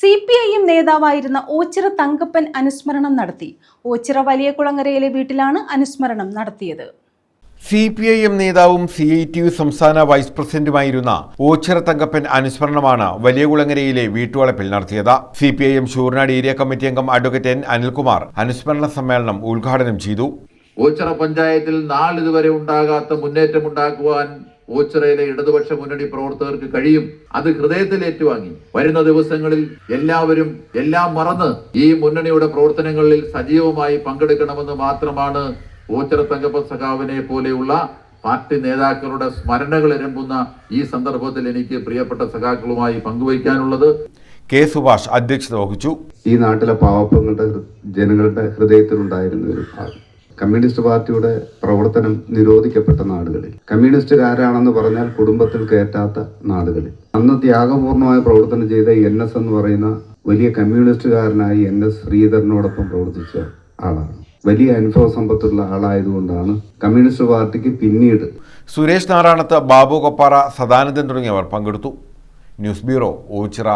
C P I M നേതാവായിരുന്ന ഓച്ചിറ തങ്കപ്പൻ അനുസ്മരണം നടത്തി. ഓച്ചിറ വലിയ കുളങ്ങരയിലെ വീട്ടിലാണ് അനുസ്മരണം നടത്തിയത്. സി പി ഐ എം നേതാവും സി ഐ ടി യു സംസ്ഥാന വൈസ് പ്രസിഡന്റുമായിരുന്ന ഓച്ചിറ തങ്കപ്പൻ അനുസ്മരണമാണ് വലിയകുളങ്ങരയിലെ വീട്ടുവളപ്പിൽ നടത്തിയത്. C P I M Sooranad area committee അംഗം അഡ്വക്കേറ്റ് എൻ അനിൽകുമാർ അനുസ്മരണ സമ്മേളനം ഉദ്ഘാടനം ചെയ്തു. ഓച്ചിറ പഞ്ചായത്തിൽ നാളിതുവരെ ഉണ്ടാകാത്ത മുന്നേറ്റം ഉണ്ടാക്കുവാൻ ഓച്ചിറയിലെ ഇടതുപക്ഷ മുന്നണി പ്രവർത്തകർക്ക് കഴിയും. അത് ഹൃദയത്തിൽ ഏറ്റുവാങ്ങി. വരുന്ന ദിവസങ്ങളിൽ എല്ലാവരും എല്ലാം മറന്ന് ഈ മുന്നണിയുടെ പ്രവർത്തനങ്ങളിൽ സജീവമായി പങ്കെടുക്കണമെന്ന് മാത്രമാണ് ഓച്ചിറ തങ്കപ്പൻ സഖാവിനെ പോലെയുള്ള പാർട്ടി നേതാക്കളുടെ സ്മരണകൾ ഇരമ്പുന്ന ഈ സന്ദർഭത്തിൽ എനിക്ക് പ്രിയപ്പെട്ട സഖാക്കളുമായി പങ്കുവയ്ക്കാനുള്ളത്. കെ സുഭാഷ് അധ്യക്ഷത വഹിച്ചു. ഈ നാട്ടിലെ പാവപ്പങ്ങളുടെ ജനങ്ങളുടെ ഹൃദയത്തിലുണ്ടായിരുന്ന ഒരു ആൾ കമ്മ്യൂണിസ്റ്റ് പാർട്ടിയുടെ പ്രവർത്തനം നിരോധിക്കപ്പെട്ട നാടുകളിൽ. കമ്മ്യൂണിസ്റ്റുകാരാണെന്ന് പറഞ്ഞാൽ കുടുംബത്തിൽ കയറ്റാത്ത നാടുകളിൽ. അന്ന് ത്യാഗപൂർണമായ പ്രവർത്തനം ചെയ്ത എൻ എസ് എന്ന് പറയുന്ന വലിയ കമ്മ്യൂണിസ്റ്റുകാരനായി എൻ എസ് ശ്രീധരനോടൊപ്പം പ്രവർത്തിച്ച ആളാണ്. വലിയ അനുഭവ സമ്പത്തുള്ള ആളായതുകൊണ്ടാണ് കമ്മ്യൂണിസ്റ്റ് പാർട്ടിക്ക് പിന്നീട് സുരേഷ് നാരായണത്ത് ബാബു കൊപ്പാറ സദാനന്ദൻ തുടങ്ങിയവർ പങ്കെടുത്തു. News bureau Ochira.